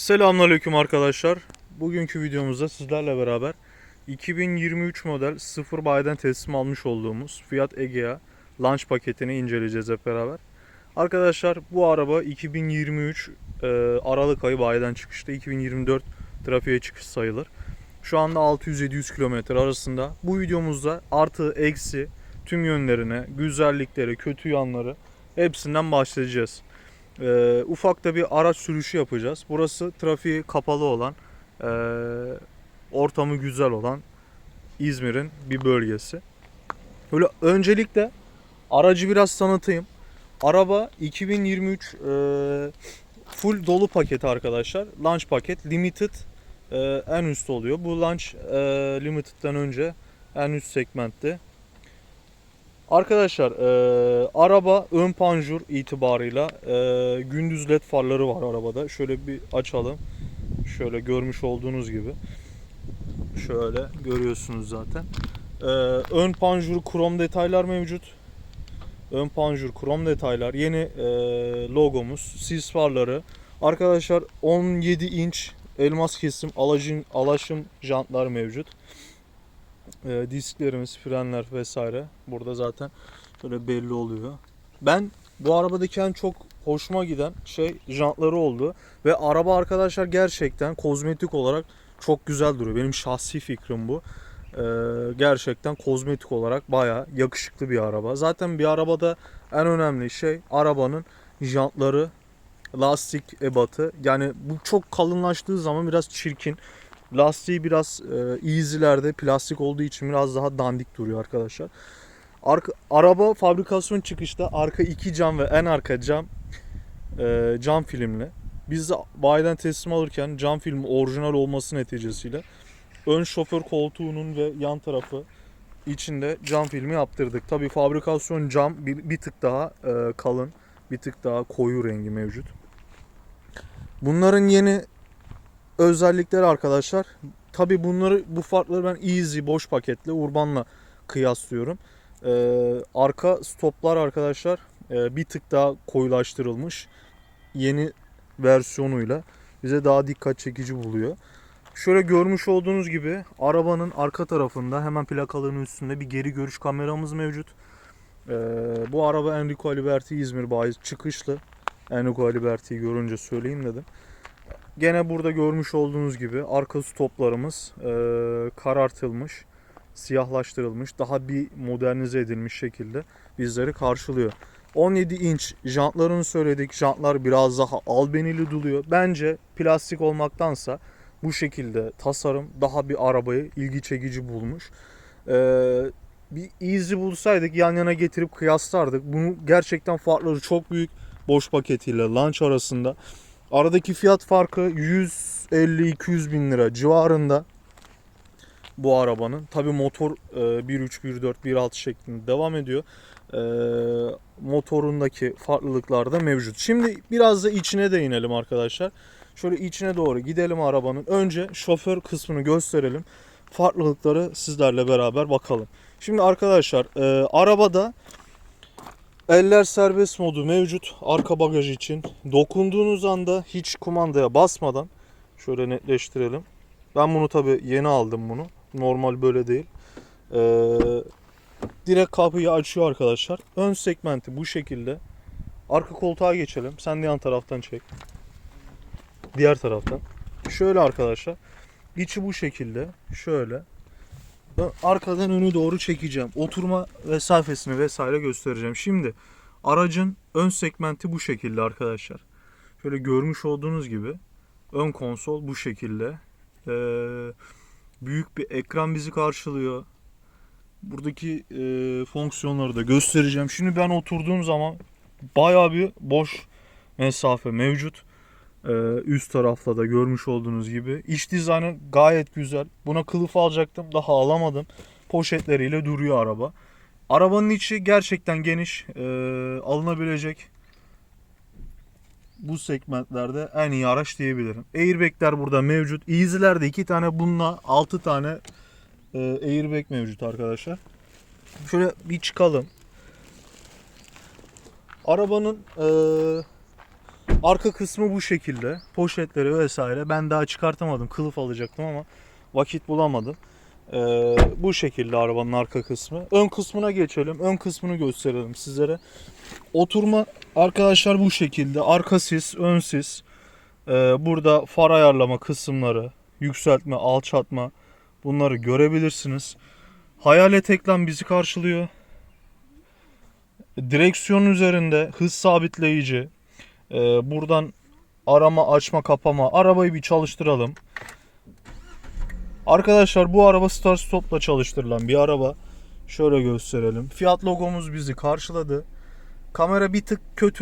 Selamünaleyküm arkadaşlar. Bugünkü videomuzda sizlerle beraber 2023 model 0 bayiden teslim almış olduğumuz Fiat Egea launch paketini inceleyeceğiz hep beraber. Arkadaşlar bu araba 2023 e, Aralık ayı bayiden çıkışta 2024 trafiğe çıkış sayılır. Şu anda 600-700 km arasında. Bu videomuzda artı eksi tüm yönlerine, güzellikleri, kötü yanları hepsinden bahsedeceğiz. Ee, ufak da bir araç sürüşü yapacağız. Burası trafiği kapalı olan, ee, ortamı güzel olan İzmir'in bir bölgesi. Böyle öncelikle aracı biraz tanıtayım. Araba 2023 ee, full dolu paketi arkadaşlar. Launch paket, limited ee, en üst oluyor. Bu launch ee, limited'den önce en üst segmentte. Arkadaşlar e, araba ön panjur itibarıyla e, gündüz led farları var arabada. Şöyle bir açalım. Şöyle görmüş olduğunuz gibi. Şöyle görüyorsunuz zaten. E, ön panjur krom detaylar mevcut. Ön panjur krom detaylar. Yeni e, logomuz, sis farları. Arkadaşlar 17 inç elmas kesim alaşım, alaşım jantlar mevcut e, disklerimiz, frenler vesaire burada zaten böyle belli oluyor. Ben bu arabadaki en çok hoşuma giden şey jantları oldu ve araba arkadaşlar gerçekten kozmetik olarak çok güzel duruyor. Benim şahsi fikrim bu. E, gerçekten kozmetik olarak baya yakışıklı bir araba. Zaten bir arabada en önemli şey arabanın jantları, lastik ebatı. Yani bu çok kalınlaştığı zaman biraz çirkin. Lastiği biraz e, easy'lerde plastik olduğu için biraz daha dandik duruyor arkadaşlar. Arka, araba fabrikasyon çıkışta arka iki cam ve en arka cam e, cam filmli. Biz de bayiden teslim alırken cam film orijinal olması neticesiyle ön şoför koltuğunun ve yan tarafı içinde cam filmi yaptırdık. Tabi fabrikasyon cam bir, bir tık daha e, kalın, bir tık daha koyu rengi mevcut. Bunların yeni özellikleri arkadaşlar. Tabi bunları bu farkları ben easy boş paketle urbanla kıyaslıyorum. Ee, arka stoplar arkadaşlar e, bir tık daha koyulaştırılmış. Yeni versiyonuyla bize daha dikkat çekici buluyor. Şöyle görmüş olduğunuz gibi arabanın arka tarafında hemen plakalığının üstünde bir geri görüş kameramız mevcut. Ee, bu araba Enrico Aliberti İzmir bayi çıkışlı. Enrico Aliberti'yi görünce söyleyeyim dedim. Gene burada görmüş olduğunuz gibi arka stoplarımız e, karartılmış, siyahlaştırılmış, daha bir modernize edilmiş şekilde bizleri karşılıyor. 17 inç jantlarını söyledik. Jantlar biraz daha albenili duruyor. Bence plastik olmaktansa bu şekilde tasarım daha bir arabayı ilgi çekici bulmuş. Ee, bir easy bulsaydık yan yana getirip kıyaslardık. Bunu gerçekten farkları çok büyük boş paketiyle launch arasında. Aradaki fiyat farkı 150-200 bin lira civarında bu arabanın. Tabi motor e, 1.3, 1.4, 1.6 şeklinde devam ediyor. E, motorundaki farklılıklar da mevcut. Şimdi biraz da içine değinelim arkadaşlar. Şöyle içine doğru gidelim arabanın. Önce şoför kısmını gösterelim. Farklılıkları sizlerle beraber bakalım. Şimdi arkadaşlar e, arabada Eller serbest modu mevcut arka bagaj için. Dokunduğunuz anda hiç kumandaya basmadan şöyle netleştirelim. Ben bunu tabi yeni aldım bunu. Normal böyle değil. Ee, direkt kapıyı açıyor arkadaşlar. Ön segmenti bu şekilde. Arka koltuğa geçelim. Sen de yan taraftan çek. Diğer taraftan. Şöyle arkadaşlar. İçi bu şekilde. Şöyle. Arkadan önü doğru çekeceğim. Oturma mesafesini vesaire göstereceğim. Şimdi aracın ön segmenti bu şekilde arkadaşlar. Şöyle görmüş olduğunuz gibi ön konsol bu şekilde. Ee, büyük bir ekran bizi karşılıyor. Buradaki e, fonksiyonları da göstereceğim. Şimdi ben oturduğum zaman bayağı bir boş mesafe mevcut. Ee, üst tarafta da görmüş olduğunuz gibi. İç dizaynı gayet güzel. Buna kılıf alacaktım. Daha alamadım. Poşetleriyle duruyor araba. Arabanın içi gerçekten geniş. Ee, alınabilecek bu segmentlerde en iyi araç diyebilirim. Airbag'ler burada mevcut. Easy'lerde iki tane bununla 6 tane e, airbag mevcut arkadaşlar. Şöyle bir çıkalım. Arabanın e, Arka kısmı bu şekilde. Poşetleri vesaire. Ben daha çıkartamadım. Kılıf alacaktım ama vakit bulamadım. Ee, bu şekilde arabanın arka kısmı. Ön kısmına geçelim. Ön kısmını gösterelim sizlere. Oturma arkadaşlar bu şekilde. Arka sis, ön sis. Ee, burada far ayarlama kısımları, yükseltme, alçaltma bunları görebilirsiniz. Hayalet ekran bizi karşılıyor. Direksiyon üzerinde hız sabitleyici. Ee, buradan arama, açma, kapama. Arabayı bir çalıştıralım. Arkadaşlar bu araba start stop'la çalıştırılan bir araba. Şöyle gösterelim. Fiyat logomuz bizi karşıladı. Kamera bir tık kötü